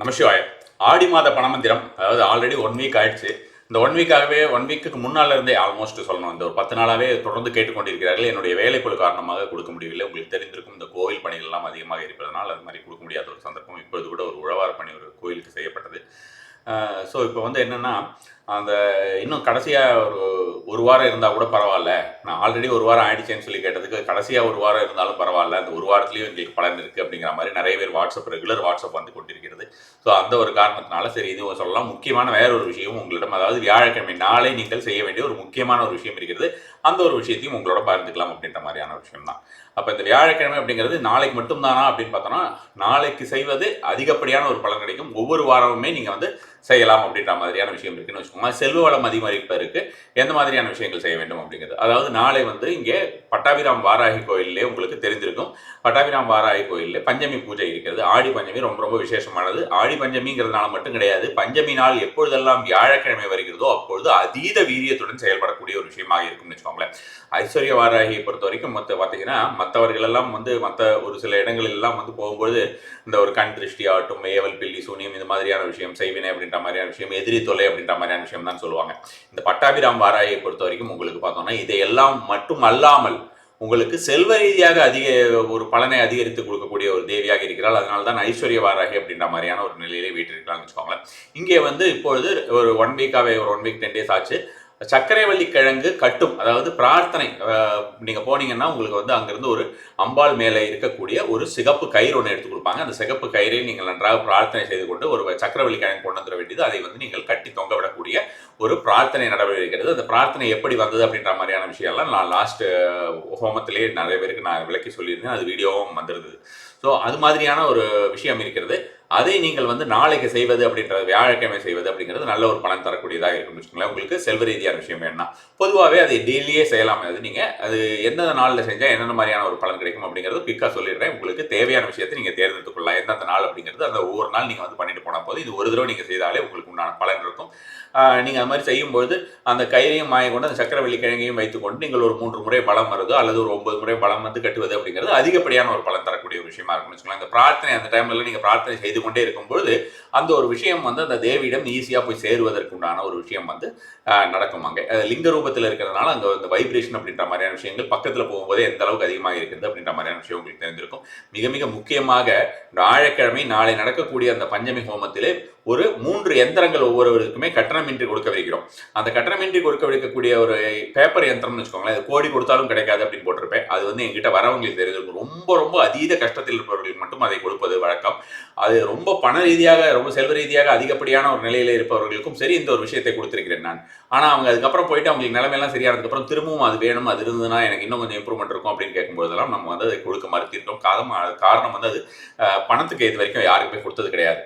நமசிவாய ஆடி மாத பணமந்திரம் அதாவது already one week ஆயிடுச்சு. இந்த ஒன் வீக்காகவே ஒன் வீக்குக்கு முன்னால இருந்தே ஆல்மோஸ்ட் சொல்லணும். இந்த ஒரு பத்து நாளாவே தொடர்ந்து கேட்டுக்கொண்டிருக்கிறார்கள். என்னுடைய வேலைப்பொழு காரணமாக கொடுக்க முடியவில்லை. உங்களுக்கு தெரிந்திருக்கும் இந்த கோவில் பணிகள் எல்லாம் அதிகமாக இருப்பதனால் அது மாதிரி கொடுக்க முடியாத ஒரு சந்தர்ப்பம். இப்பொழுது கூட ஒரு உழவார பணி ஒரு கோயிலுக்கு செய்யப்பட்டது. ஸோ இப்போ வந்து என்னென்னா அந்த இன்னும் கடைசியாக ஒரு ஒரு வாரம் இருந்தால் கூட பரவாயில்ல. நான் ஆல்ரெடி ஒரு வாரம் ஆயிடுச்சேன்னு சொல்லி கேட்டதுக்கு கடைசியாக ஒரு வாரம் இருந்தாலும் பரவாயில்ல. அந்த ஒரு வாரத்துலேயும் எங்களுக்கு பலன் இருக்குது அப்படிங்கிற மாதிரி நிறைய பேர் வாட்ஸ்அப் ரெகுலர் வாட்ஸ்அப் வந்து கொண்டிருக்கிறது. ஸோ அந்த ஒரு காரணத்தினால சரி இது சொல்லலாம். முக்கியமான வேற ஒரு விஷயமும் உங்களிடம் அதாவது வியாழக்கிழமை நாளை நீங்கள் செய்ய வேண்டிய ஒரு முக்கியமான ஒரு விஷயம் இருக்கிறது. அந்த ஒரு விஷயத்தையும் உங்களோட பகிர்ந்துக்கலாம் அப்படின்ற மாதிரியான விஷயம் தான். அப்போ இந்த வியாழக்கிழமை அப்படிங்கிறது நாளைக்கு மட்டும்தானா அப்படின்னு பார்த்தோம்னா நாளைக்கு செய்வது அதிகப்படியான ஒரு பலன் கிடைக்கும். ஒவ்வொரு வாரமுமே நீங்கள் வந்து செய்யலாம் அப்படின்ற மாதிரியான விஷயம் இருக்குன்னு வச்சுக்கோங்க. செல்வ வளம் அதிகரிப்பதற்கு எந்த மாதிரியான விஷயங்கள் செய்ய வேண்டும் அப்படிங்கிறது. அதாவது நாளை வந்து இங்கே பட்டாபிராம் வாராகி கோயிலே உங்களுக்கு தெரிஞ்சிருக்கும் பட்டாபிராம் வாராகி கோயிலில் பஞ்சமி பூஜை இருக்கிறது. ஆடி பஞ்சமி ரொம்ப ரொம்ப விசேஷமானது. ஆடி பஞ்சமிங்கிறதுனால மட்டும் கிடையாது. பஞ்சமி நாள் எப்பொழுதெல்லாம் வியாழக்கிழமை வருகிறதோ அப்பொழுது அதீத வீரியத்துடன் செயல்படக்கூடிய ஒரு விஷயமாக இருக்கும்னு வச்சுக்கோங்களேன். ஐஸ்வர்ய வாராகியை பொறுத்த வரைக்கும் மற்ற பார்த்தீங்கன்னா மற்றவர்களெல்லாம் வந்து மற்ற ஒரு சில இடங்களிலெல்லாம் வந்து போகும்போது இந்த ஒரு கண் திருஷ்டி ஆகட்டும் ஏவல் பில்லி சூனியம் இந்த மாதிரியான விஷயம் செய்வினை அப்படின்ற மாதிரியான விஷயம் எதிரி தொலை அப்படின்ற மாதிரியான விஷயம் தான் சொல்லுவாங்க. இந்த பட்டாபிராம் வாராயை பொறுத்த வரைக்கும் உங்களுக்கு பார்த்தோம்னா இதையெல்லாம் மட்டும் அல்லாமல் உங்களுக்கு செல்வ ரீதியாக அதிக ஒரு பலனை அதிகரித்து கொடுக்கக்கூடிய ஒரு தேவியாக இருக்கிறாள். அதனால தான் ஐஸ்வர்ய வாராகி அப்படின்ற மாதிரியான ஒரு நிலையிலே வீட்டிருக்கலாம்னு வச்சுக்கோங்களேன். இங்கே வந்து இப்பொழுது ஒரு ஒன் வீக்காகவே ஒரு ஒன் வீக் டென் டேஸ் ஆச்சு. சர்க்கரைவள்ளி கிழங்கு கட்டும் அதாவது பிரார்த்தனை நீங்கள் போனீங்கன்னா உங்களுக்கு வந்து அங்கேருந்து ஒரு அம்பாள் மேலே இருக்கக்கூடிய ஒரு சிகப்பு கயிறு ஒன்று எடுத்து கொடுப்பாங்க. அந்த சிகப்பு கயிறை நீங்கள் நன்றாக பிரார்த்தனை செய்து கொண்டு ஒரு சக்கரவள்ளி கிழங்கு கொண்டு வந்துட வேண்டியது. அதை வந்து நீங்கள் கட்டி தொங்க விடக்கூடிய ஒரு பிரார்த்தனை நடவடிக்கிறது அந்த பிரார்த்தனை எப்படி வந்தது அப்படின்ற மாதிரியான விஷயம்லாம் நான் லாஸ்ட் ஹோமத்திலேயே நிறைய பேருக்கு நான் விளக்கி சொல்லியிருந்தேன். அது வீடியோவும் வந்திருந்தது. ஸோ அது மாதிரியான ஒரு விஷயம் இருக்கிறது. அதை நீங்கள் வந்து நாளைக்கு செய்வது அப்படின்றது வியாழக்கிழமை செய்வது அப்படிங்கிறது நல்ல ஒரு பலன் தரக்கூடியதாக இருக்கும்னு வச்சுக்கோங்களேன். உங்களுக்கு செல்வ ரீதியான விஷயம் வேணும்னா பொதுவாகவே அதை டெய்லியே செய்யலாம். அது நீங்கள் அது எந்தெந்த நாளில் செஞ்சால் என்னென்ன மாதிரியான ஒரு பலன் கிடைக்கும் அப்படிங்கிறது குயிக்காக சொல்லிடுறேன். உங்களுக்கு தேவையான விஷயத்தை நீங்கள் தேர்ந்தெடுத்துக் கொள்ளலாம். எந்தெந்த நாள் அப்படிங்கிறது அந்த ஒவ்வொரு நாள் நீங்கள் வந்து பண்ணிட்டு போனால் போது இது ஒரு தடவை நீங்கள் செய்தாலே உங்களுக்கு உண்டான பலன் இருக்கும். நீங்கள் அது மாதிரி செய்யும்போது அந்த கயிறையும் மாயை கொண்டு அந்த சக்கரவள்ளி கிழங்கையும் வைத்துக்கொண்டு நீங்கள் ஒரு மூன்று முறை பலம் வருதோ அல்லது ஒரு ஒன்பது முறை பலம் வந்து கட்டுவது அப்படிங்கிறது அதிகப்படியான ஒரு பலம் தரக்கூடிய ஒரு விஷயமா இருக்கும்னு வச்சுக்கலாம் இந்த பிரார்த்தனை அந்த டைம்ல நீங்கள் பிரார்த்தனை செய்து கொண்டே இருக்கும்போது அந்த ஒரு விஷயம் வந்து அந்த தேவியிடம் ஈஸியாக போய் சேருவதற்குண்டான ஒரு விஷயம் வந்து நடக்கும் அங்கே. அது லிங்க ரூபத்தில் இருக்கிறதுனால அங்கே அந்த வைப்ரேஷன் அப்படின்ற மாதிரியான விஷயங்கள் பக்கத்தில் போகும்போது எந்த அளவுக்கு அதிகமாக இருக்குது அப்படின்ற மாதிரியான விஷயம் உங்களுக்கு தெரிஞ்சிருக்கும் மிக மிக முக்கியமாக வியாழக்கிழமை நாளை நடக்கக்கூடிய அந்த பஞ்சமி ஹோமத்திலே ஒரு மூன்று எந்திரங்கள் ஒவ்வொருவருக்குமே கட்டணமின்றி கொடுக்கவிருக்கிறோம். அந்த கட்டணமின்றி கொடுக்கவிருக்கக்கூடிய ஒரு பேப்பர் யந்திரம்னு வச்சுக்கோங்களேன் அது கோடி கொடுத்தாலும் கிடைக்காது அப்படின்னு போட்டிருப்பேன். அது வந்து எங்கிட்ட வரவங்களுக்கு தெரிஞ்சிருக்கும். ரொம்ப ரொம்ப அதீத கஷ்டத்தில் இருப்பவர்களுக்கு மட்டும் அதை கொடுப்பது வழக்கம். அது ரொம்ப பண ரீதியாக ரொம்ப செல்வ ரீதியாக அதிகப்படியான ஒரு நிலையில் இருப்பவர்களுக்கும் சரி இந்த ஒரு விஷயத்தை கொடுத்துருக்கிறேன் நான். ஆனால் அவங்க அதுக்கப்புறம் போயிட்டு அவங்களுக்கு நிலைமையெல்லாம் சரியானதுக்கப்புறம் திரும்பவும் அது வேணும் அது இருந்ததுன்னா எனக்கு இன்னும் கொஞ்சம் இம்ப்ரூவ்மெண்ட் இருக்கும் அப்படின்னு கேட்கும்போதெல்லாம் நம்ம வந்து அதை கொடுக்க மறுத்திருக்கோம். காரணம் காரணம் வந்து அது பணத்துக்கு இது வரைக்கும் யாருக்குமே கொடுத்தது கிடையாது.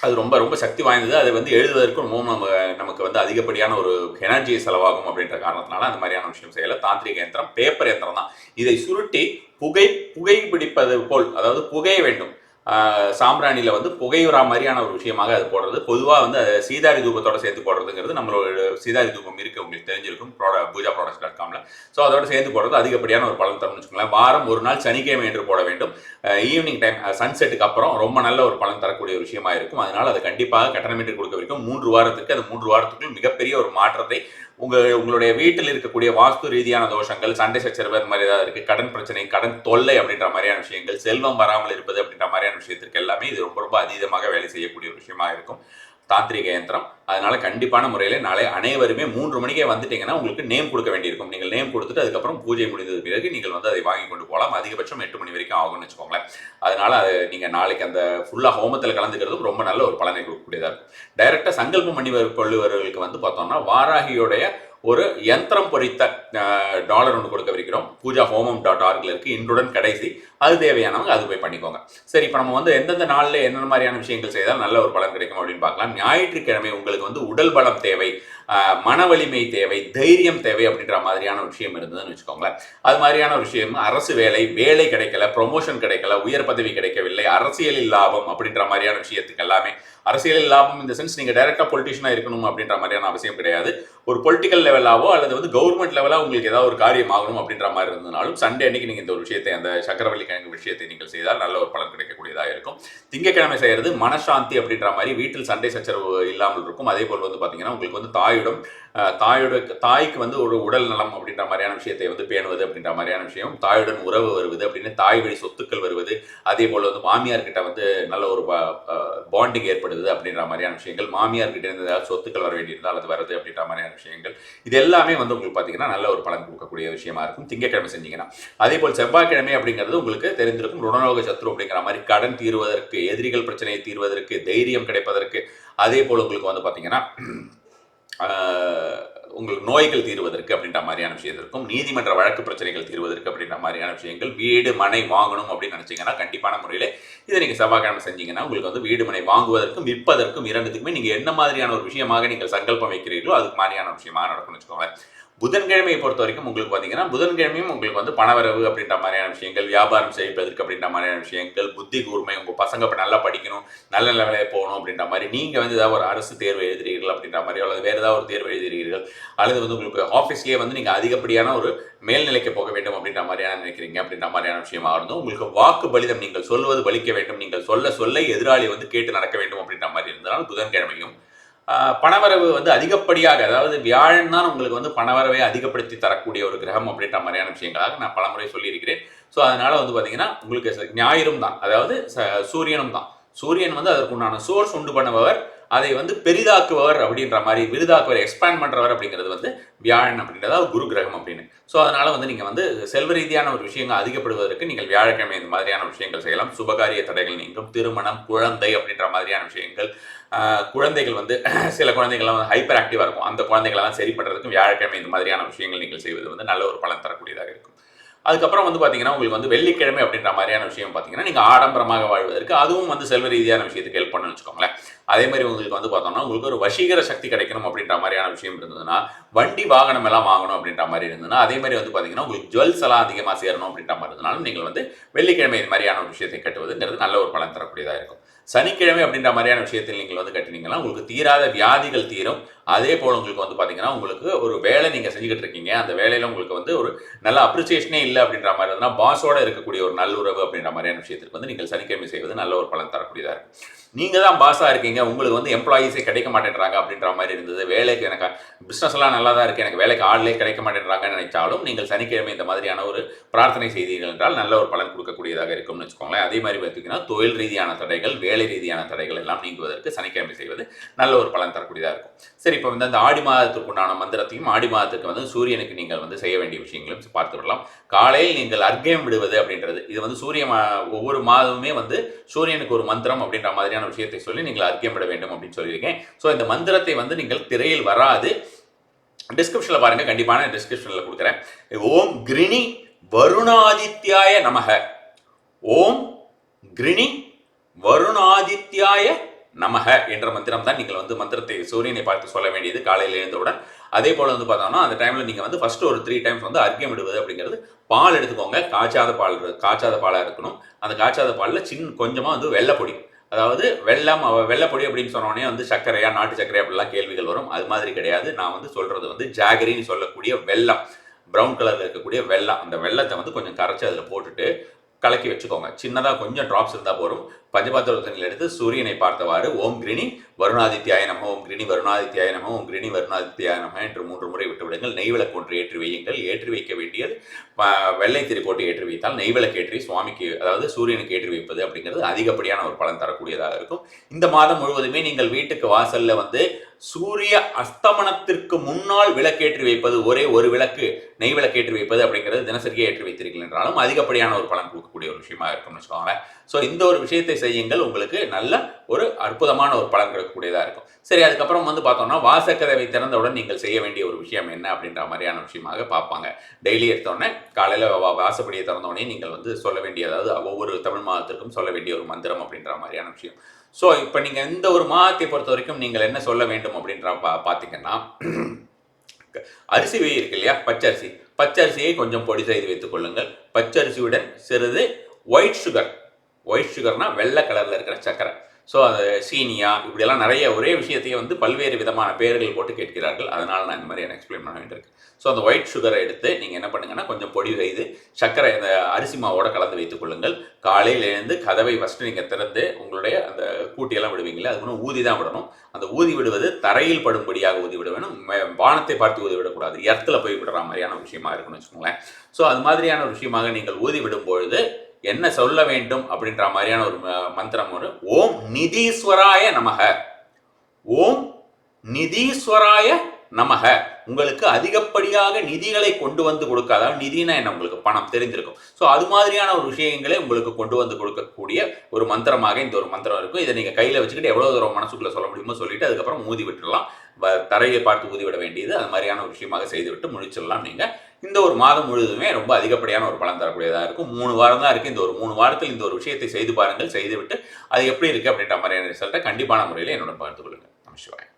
அது ரொம்ப ரொம்ப சக்தி வாய்ந்தது. அதை வந்து எழுதுவதற்கு ரொம்ப நம்ம நமக்கு வந்து அதிகப்படியான ஒரு எனர்ஜி செலவாகும் அப்படின்ற காரணத்தினால அந்த மாதிரியான விஷயம் செய்யல. தாந்திரிக யந்திரம் பேப்பர் யந்திரம் தான். இதை சுருட்டி புகை புகை பிடிப்பது போல் அதாவது புகைய வேண்டும். சாம்பிராணியில் வந்து புகையுறா மாதிரியான ஒரு விஷயமாக அது போடுறது. பொதுவாக வந்து அது சீதாரி தூபத்தோட சேர்த்து போடுறதுங்கிறது நம்மளோட சீதாரி தூபம் இருக்குது உங்களுக்கு தெரிஞ்சிருக்கும். ப்ரோட பூஜா ப்ராடக்ட் டாட் காமில் ஸோ அதோட சேர்த்து போடுறது அதிகப்படியான ஒரு பலன் தரும்னு வச்சுக்கோங்களேன். வாரம் ஒரு நாள் சனிக்கிழமை என்று போட வேண்டும். ஈவினிங் டைம் சன்செட்டுக்கு அப்புறம் ரொம்ப நல்ல ஒரு பலன் தரக்கூடிய ஒரு விஷயமா இருக்கும். அதனால் அதை கண்டிப்பாக கட்டணமீட்டு கொடுக்க வரைக்கும் மூன்று வாரத்துக்கு அது மூன்று வாரத்துக்குள் மிகப்பெரிய ஒரு மாற்றத்தை உங்கள் உங்களுடைய வீட்டில் இருக்கக்கூடிய வாஸ்து ரீதியான தோஷங்கள் சண்டை சச்சரவு மாதிரி ஏதாவது இருக்குது கடன் பிரச்சனை கடன் தொல்லை அப்படின்ற மாதிரியான விஷயங்கள் செல்வம் வராமல் இருப்பது அப்படின்ற மாதிரியான விஷயத்திற்கு எல்லாமே இது ரொம்ப ரொம்ப அதீதமாக வேலை செய்யக்கூடிய ஒரு விஷயமா இருக்கும். தாந்திரிக யந்திரம் அதனால கண்டிப்பான முறையில் நாளை அனைவருமே மூன்று மணிக்கே வந்துட்டீங்கன்னா உங்களுக்கு நேம் கொடுக்க வேண்டியிருக்கும். நீங்கள் நேம் கொடுத்துட்டு அதுக்கப்புறம் பூஜை முடிந்தது பிறகு நீங்கள் வந்து அதை வாங்கி கொண்டு போகலாம். அதிகபட்சம் எட்டு மணி வரைக்கும் ஆகும்னு வச்சுக்கோங்களேன். அதனால அது நீங்கள் நாளைக்கு அந்த ஃபுல்லாக ஹோமத்தில் கலந்துக்கிறதும் ரொம்ப நல்ல ஒரு பலனை கொடுக்கக்கூடியதாக இருக்கும். டைரெக்டாக சங்கல்பம் பண்ணி கொள்ளுவர்களுக்கு வந்து பார்த்தோம்னா வாராகியோடைய ஒரு யந்திரம் பொறித்த அஹ், டாலர் ஒன்று கொடுக்கவிருக்கிறோம் பூஜா ஹோமம் டாட் ஆர்கில் இருக்குது இன்றுடன் கடைசி. அது தேவையானவங்க அது போய் பண்ணிக்கோங்க. சரி இப்போ நம்ம வந்து எந்தெந்த நாளில் என்னென்ன மாதிரியான விஷயங்கள் செய்தால் நல்ல ஒரு பலன் கிடைக்கும் அப்படின்னு பார்க்கலாம். ஞாயிற்றுக்கிழமை உங்களுக்கு வந்து உடல் பலம் தேவை. மன வலிமை தேவை தைரியம் தேவை அப்படின்ற மாதிரியான விஷயம் இருந்ததுன்னு வச்சுக்கோங்களேன். அது மாதிரியான ஒரு விஷயம் அரசு வேலை வேலை கிடைக்கல ப்ரொமோஷன் கிடைக்கல உயர் பதவி கிடைக்கவில்லை அரசியலில் லாபம் அப்படின்ற மாதிரியான விஷயத்துக்கு எல்லாமே அரசியலில் லாபம் இந்த சென்ஸ் நீங்கள் டைரெக்டாக பொலிட்டிஷனாக இருக்கணும் அப்படின்ற மாதிரியான அவசியம் கிடையாது. ஒரு பொலிட்டிக்கல் லெவலாவோ அல்லது வந்து கவர்மெண்ட் லெவலாக உங்களுக்கு ஏதாவது ஒரு காரியம் ஆகணும் அப்படின்ற மாதிரி இருந்தனாலும் சண்டே அன்னைக்கு நீங்கள் இந்த ஒரு விஷயத்தை அந்த சக்கரவள்ளி கிழங்கு விஷயத்தை நீங்கள் செய்தால் நல்ல ஒரு பலன் கிடைக்கக்கூடியதாக இருக்கும். திங்கட்கிழமை செய்கிறது மனசாந்தி அப்படின்ற மாதிரி வீட்டில் சண்டை சச்சரவு இல்லாமல் இருக்கும். அதே போல் வந்து பார்த்தீங்கன்னா உங்களுக்கு வந்து தாய் அஹ், தாயோட தாய்க்கு வந்து ஒரு உடல் நலம் அப்படின்ற மாதிரியான விஷயத்தை வந்து பேணுவது அப்படின்ற மாதிரியான விஷயம். தாயுடன் உறவு வருவது அப்படின்னு தாய் வழி சொத்துக்கள் வருவது. அதே போல் வந்து மாமியார் கிட்ட வந்து நல்ல ஒரு பாண்டிங் ஏற்படுது அப்படின்ற மாதிரியான விஷயங்கள். மாமியார் கிட்ட இருந்து ஏதாவது சொத்துக்கள் வர வேண்டியிருந்தால் அது வருது அப்படின்ற மாதிரியான விஷயங்கள். இது எல்லாமே வந்து உங்களுக்கு பார்த்தீங்கன்னா நல்ல ஒரு பலன் கொடுக்கக்கூடிய விஷயமா இருக்கும். திங்கட்கிழமை செஞ்சீங்கன்னா. அதே போல் செவ்வாய்க்கிழமை அப்படிங்கிறது உங்களுக்கு தெரிந்திருக்கும். ருணரோக சத்ரு அப்படிங்கிற மாதிரி கடன் தீர்வதற்கு எதிரிகள் பிரச்சனையை தீர்வதற்கு தைரியம் கிடைப்பதற்கு. அதே போல் உங்களுக்கு வந்து பார்த்தீங்கன்னா உங்களுக்கு நோய்கள் தீர்வதற்கு அப்படின்ற மாதிரியான விஷயம் இருக்கும். நீதிமன்ற வழக்கு பிரச்சனைகள் தீர்வதற்கு அப்படின்ற மாதிரியான விஷயங்கள். வீடு மனை வாங்கணும் அப்படின்னு நினைச்சீங்கன்னா கண்டிப்பான முறையில் இதை நீங்கள் செவ்வாய்க்கிழமை செஞ்சீங்கன்னா உங்களுக்கு வந்து வீடு மனை வாங்குவதற்கும் விற்பதற்கும் இரண்டுத்துக்குமே நீங்கள் என்ன மாதிரியான ஒரு விஷயமாக நீங்கள் சங்கல்பம் வைக்கிறீர்களோ அதுக்கு மாதிரியான விஷயமாக நடக்கும்னு வச்சுக்கோங்களேன். புதன்கிழமையை பொறுத்த வரைக்கும் உங்களுக்கு பார்த்தீங்கன்னா புதன்கிழமையும் உங்களுக்கு வந்து பணவரவு அப்படின்ற மாதிரியான விஷயங்கள் வியாபாரம் செய்வதற்கு அப்படின்ற மாதிரியான விஷயங்கள் புத்தி கூர்மை உங்கள் பசங்க இப்போ நல்லா படிக்கணும் நல்ல நல்ல போகணும் அப்படின்ற மாதிரி நீங்கள் வந்து ஏதாவது ஒரு அரசு தேர்வு எழுதுறீர்கள் அப்படின்ற மாதிரி அல்லது வேறு ஏதாவது ஒரு தேர்வு எழுதுறீர்கள் அல்லது வந்து உங்களுக்கு ஆஃபீஸ்லேயே வந்து நீங்கள் அதிகப்படியான ஒரு மேல்நிலைக்கு போக வேண்டும் அப்படின்ற மாதிரியான நினைக்கிறீங்க அப்படின்ற மாதிரியான விஷயமா இருந்தோம் உங்களுக்கு வாக்கு பலிதம் நீங்கள் சொல்வது பலிக்க வேண்டும் நீங்கள் சொல்ல சொல்ல எதிராளி வந்து கேட்டு நடக்க வேண்டும் அப்படின்ற மாதிரி இருந்தாலும் புதன்கிழமையும் பணவரவு வந்து அதிகப்படியாக அதாவது வியாழன் தான் உங்களுக்கு வந்து பணவரவை அதிகப்படுத்தி தரக்கூடிய ஒரு கிரகம் அப்படின்ற மாதிரியான விஷயங்களாக நான் பலமுறை சொல்லியிருக்கிறேன். ஸோ அதனால வந்து பார்த்தீங்கன்னா உங்களுக்கு ஞாயிறும் தான். அதாவது ச- சூரியனும் தான். சூரியன் வந்து அதற்குண்டான சோர்ஸ் உண்டு பண்ணுபவர் அதை வந்து பெரிதாக்குபவர் அப்படின்ற மாதிரி விருதாக்குவர் எக்ஸ்பேண்ட் பண்றவர் அப்படிங்கிறது வந்து வியாழன் அப்படின்றதா குரு கிரகம் அப்படின்னு. ஸோ அதனால் வந்து நீங்கள் வந்து செல்வ ரீதியான ஒரு விஷயங்கள் அதிகப்படுவதற்கு நீங்கள் வியாழக்கிழமை இந்த மாதிரியான விஷயங்கள் செய்யலாம். சுபகாரிய தடைகள் நீங்கும். திருமணம் குழந்தை அப்படின்ற மாதிரியான விஷயங்கள். குழந்தைகள் வந்து சில குழந்தைகள்லாம் வந்து ஹைப்பர் ஆக்டிவாக இருக்கும். அந்த குழந்தைகளெல்லாம் சரி பண்ணுறதுக்கு வியாழக்கிழமை இந்த மாதிரியான விஷயங்கள் நீங்கள் செய்வது வந்து நல்ல ஒரு பலன் தரக்கூடியதாக இருக்கும். அதுக்கப்புறம் வந்து பார்த்தீங்கன்னா உங்களுக்கு வந்து வெள்ளிக்கிழமை அப்படின்ற மாதிரியான விஷயம் பார்த்தீங்கன்னா நீங்கள் ஆடம்பரமாக வாழ்வதற்கு அதுவும் வந்து செல்வ ரீதியான விஷயத்துக்கு ஹெல்ப் பண்ணு வச்சுக்கோங்களேன். அதே மாதிரி உங்களுக்கு வந்து பார்த்தோம்னா உங்களுக்கு ஒரு வசீகர சக்தி கிடைக்கணும் அப்படின்ற மாதிரியான விஷயம் இருந்ததுன்னா வண்டி வாகனம் எல்லாம் வாங்கணும் அப்படின்ற மாதிரி இருந்ததுன்னா அதே மாதிரி வந்து பார்த்தீங்கன்னா உங்களுக்கு ஜுவல்ஸ் எல்லாம் அதிகமாக சேரணும் அப்படின்ற மாதிரி இருந்தாலும் நீங்கள் வந்து வெள்ளிக்கிழமை இது மாதிரியான ஒரு விஷயத்தை கட்டுவதுங்கிறது நல்ல ஒரு பலன் தரக்கூடியதாக இருக்கும். சனிக்கிழமை அப்படின்ற மாதிரியான விஷயத்தில் நீங்கள் வந்து கட்டினீங்கன்னா உங்களுக்கு தீராத வியாதிகள் தீரும். அதே போல் உங்களுக்கு வந்து பார்த்தீங்கன்னா உங்களுக்கு ஒரு வேலை நீங்கள் செஞ்சுக்கிட்டு இருக்கீங்க. அந்த வேலையில் உங்களுக்கு வந்து ஒரு நல்ல அப்ரிசியேஷனே இல்லை அப்படின்ற மாதிரி இருந்தால் பாஸோட இருக்கக்கூடிய ஒரு நல்லுறவு அப்படின்ற மாதிரியான விஷயத்துக்கு வந்து நீங்கள் சனிக்கிழமை செய்வது நல்ல ஒரு பலன் தரக்கூடியதாக இருக்கும். நீங்கள் தான் பாஸாக இருக்கீங்க. உங்களுக்கு வந்து எம்ப்ளாயீஸே கிடைக்க மாட்டேன்றாங்க அப்படின்ற மாதிரி இருந்தது. வேலைக்கு எனக்கு பிஸ்னஸ் எல்லாம் நல்லா தான் இருக்குது எனக்கு வேலைக்கு ஆளே கிடைக்க மாட்டேன்றாங்கன்னு நினைச்சாலும் நீங்கள் சனிக்கிழமை இந்த மாதிரியான ஒரு பிரார்த்தனை செய்தீர்கள் என்றால் நல்ல ஒரு பலன் கொடுக்கக்கூடியதாக இருக்கும்னு வச்சுக்கோங்களேன். அதே மாதிரி பார்த்தீங்கன்னா தொழில் ரீதியான தடைகள் வேலை ரீதியான தடைகள் எல்லாம் நீங்குவதற்கு சனிக்கிழமை செய்வது நல்ல ஒரு பலன் தரக்கூடியதாக இருக்கும். சரி இப்போ வந்து அந்த ஆடி மாதத்துக்கு உண்டான மந்திரத்தையும் ஆடி மாதத்துக்கு வந்து சூரியனுக்கு நீங்கள் வந்து செய்ய வேண்டிய விஷயங்களையும் பார்த்து விடலாம். காலையில் நீங்கள் அர்க்கயம் விடுவது அப்படின்றது. இது வந்து சூரிய ஒவ்வொரு மாதமுமே வந்து சூரியனுக்கு ஒரு மந்திரம் அப்படின்ற மாதிரியான விஷயத்தை சொல்லி நீங்கள் அர்க்கயம் விட வேண்டும் அப்படின்னு சொல்லியிருக்கேன். ஸோ இந்த மந்திரத்தை வந்து நீங்கள் திரையில் வராது. டிஸ்கிரிப்ஷனில் பாருங்க. கண்டிப்பான டிஸ்கிரிப்ஷனில் கொடுக்குறேன். ஓம் கிரிணி வருணாதித்யாய நமக. ஓம் கிரிணி வருணாதித்யாய நமக என்ற மந்திரம் தான் நீங்கள் வந்து மந்திரத்தை சூரியனை பார்த்து சொல்ல வேண்டியது காலையில் எழுந்தவுடன். அதே போல் வந்து பார்த்தோம்னா அந்த டைமில் நீங்கள் வந்து ஃபர்ஸ்ட் ஒரு த்ரீ டைம்ஸ் வந்து அர்க்கியம் விடுவது அப்படிங்கிறது பால் எடுத்துக்கோங்க. காய்ச்சாத பால் காய்ச்சாத பாலாக இருக்கணும். அந்த காய்ச்சாத பாலில் சின்ன கொஞ்சமாக வந்து வெள்ளைப்பொடி அதாவது வெள்ளம் வெள்ளப்பொடி வெள்ளைப்பொடி அப்படின்னு சொன்னோடனே வந்து சர்க்கரையா நாட்டு சர்க்கரை அப்படிலாம் கேள்விகள் வரும். அது மாதிரி கிடையாது. நான் வந்து சொல்கிறது வந்து ஜாகரின்னு சொல்லக்கூடிய வெள்ளம். ப்ரௌன் கலரில் இருக்கக்கூடிய வெள்ளம். அந்த வெள்ளத்தை வந்து கொஞ்சம் கரைச்சி அதில் போட்டுட்டு கலக்கி வச்சுக்கோங்க. சின்னதாக கொஞ்சம் ட்ராப்ஸ் இருந்தால் போதும். பஞ்சபாத்திரத்தினில் எடுத்து சூரியனை பார்த்தவாறு ஓம் கிரிணி வருணாதித்யாய நம ஓம் கிரிணி வருணாதித்யாய நம ஓம் கிரிணி வருணாதித்யாய நம என்று மூன்று முறை விட்டுவிடுங்கள். நெய் விளக்கு ஒன்று ஏற்றி வையுங்கள். ஏற்றி வைக்க வேண்டியது வெள்ளை திருக்கோட்டை ஏற்றி வைத்தால் நெய் விளக்கு ஏற்றி சுவாமிக்கு அதாவது சூரியனுக்கு ஏற்றி வைப்பது அப்படிங்கிறது அதிகப்படியான ஒரு பலன் தரக்கூடியதாக இருக்கும். இந்த மாதம் முழுவதுமே நீங்கள் வீட்டுக்கு வாசலில் வந்து சூரிய அஸ்தமனத்திற்கு முன்னால் விளக்கேற்றி வைப்பது ஒரே ஒரு விளக்கு நெய் விளக்கேற்றி வைப்பது அப்படிங்கிறது தினசரியே ஏற்றி வைத்திருக்கிறேன் என்றாலும் அதிகப்படியான ஒரு பலன் கொடுக்கக்கூடிய ஒரு விஷயமா இருக்கும்னு வச்சுக்கோங்களேன். ஸோ இந்த ஒரு விஷயத்தை செய்யுங்கள். உங்களுக்கு நல்ல ஒரு அற்புதமான ஒரு பலன் கிடைக்கக்கூடியதாக இருக்கும். சரி அதுக்கப்புறம் வந்து பார்த்தோம்னா வாசக்கதவை திறந்தவுடன் நீங்கள் செய்ய வேண்டிய ஒரு விஷயம் என்ன அப்படின்ற மாதிரியான விஷயமாக பார்ப்பாங்க. டெய்லி எடுத்தோடனே காலையில் வாசப்படியை திறந்தோடனே நீங்கள் வந்து சொல்ல வேண்டிய அதாவது ஒவ்வொரு தமிழ் மாதத்திற்கும் சொல்ல வேண்டிய ஒரு மந்திரம் அப்படின்ற மாதிரியான விஷயம். ஸோ இப்போ நீங்கள் இந்த ஒரு மாதத்தை பொறுத்த வரைக்கும் நீங்கள் என்ன சொல்ல வேண்டும் அப்படின்ற பா பார்த்தீங்கன்னா அரிசி வெய் இருக்கு இல்லையா? பச்சரிசி. பச்சரிசியை கொஞ்சம் பொடி செய்து வைத்துக் கொள்ளுங்கள். பச்சரிசியுடன் சிறிது ஒயிட் சுகர் ஒயிட் சுகர்னால் வெள்ளை கலரில் இருக்கிற சக்கரை ஸோ அது சீனியா இப்படியெல்லாம் நிறைய ஒரே விஷயத்தையே வந்து பல்வேறு விதமான பேர்கள் போட்டு கேட்கிறார்கள். அதனால் நான் இந்த மாதிரி எனக்கு எக்ஸ்பிளைன் பண்ண வேண்டியிருக்கு. ஸோ அந்த ஒயிட் சுகரை எடுத்து நீங்கள் என்ன பண்ணுங்கன்னா கொஞ்சம் பொடி செய்து சர்க்கரை அந்த அரிசி மாவோட கலந்து வைத்துக் கொள்ளுங்கள். காலையில் எழுந்து கதவை ஃபஸ்ட்டு நீங்கள் திறந்து உங்களுடைய அந்த கூட்டியெல்லாம் விடுவீங்களே அது ஒன்றும் ஊதி தான் விடணும். அந்த ஊதி விடுவது தரையில் படும்படியாக ஊதி விட வேணும். வானத்தை பார்த்து ஊதி விடக்கூடாது. எர்த்தில் போய் விடுற மாதிரியான விஷயமா இருக்குன்னு வச்சுக்கோங்களேன். ஸோ அது மாதிரியான ஒரு விஷயமாக நீங்கள் ஊதி விடும் பொழுது என்ன சொல்ல வேண்டும் அப்படின்ற மாதிரியான ஒரு ம- மந்திரம் ஒரு ஓம் நிதீஸ்வராய நமக. ஓம் நிதீஸ்வராய நமக. உங்களுக்கு அதிகப்படியாக நிதிகளை கொண்டு வந்து கொடுக்க அதாவது நிதினா என்ன? உங்களுக்கு பணம் தெரிஞ்சிருக்கும் ஸோ அது மாதிரியான ஒரு விஷயங்களை உங்களுக்கு கொண்டு வந்து கொடுக்கக்கூடிய ஒரு மந்திரமாக இந்த ஒரு மந்திரம் இருக்கும். இதை நீங்கள் கையில் வச்சுக்கிட்டு எவ்வளோ தூரம் மனசுக்குள்ளே சொல்ல முடியுமோ சொல்லிட்டு அதுக்கப்புறம் ஊதி விட்டுடலாம் வ- தரையை பார்த்து ஊதி விட வேண்டியது அது மாதிரியான ஒரு விஷயமாக செய்துவிட்டு முடிச்சிடலாம். நீங்கள் இந்த ஒரு மாதம் முழுவதுமே ரொம்ப அதிகப்படியான ஒரு பலன் தரக்கூடியதாக இருக்கும். மூணு வாரம் தான் இருக்குது இந்த ஒரு மூணு வாரத்தில் இந்த ஒரு விஷயத்தை செய்து பாருங்கள். செய்துவிட்டு அது எப்படி இருக்குது அப்படின்ற மாதிரியான ரிசல்ட்டை கண்டிப்பான முறையில் என்னோட பகிர்ந்து கொள்ளுங்கள். நமசிவாய்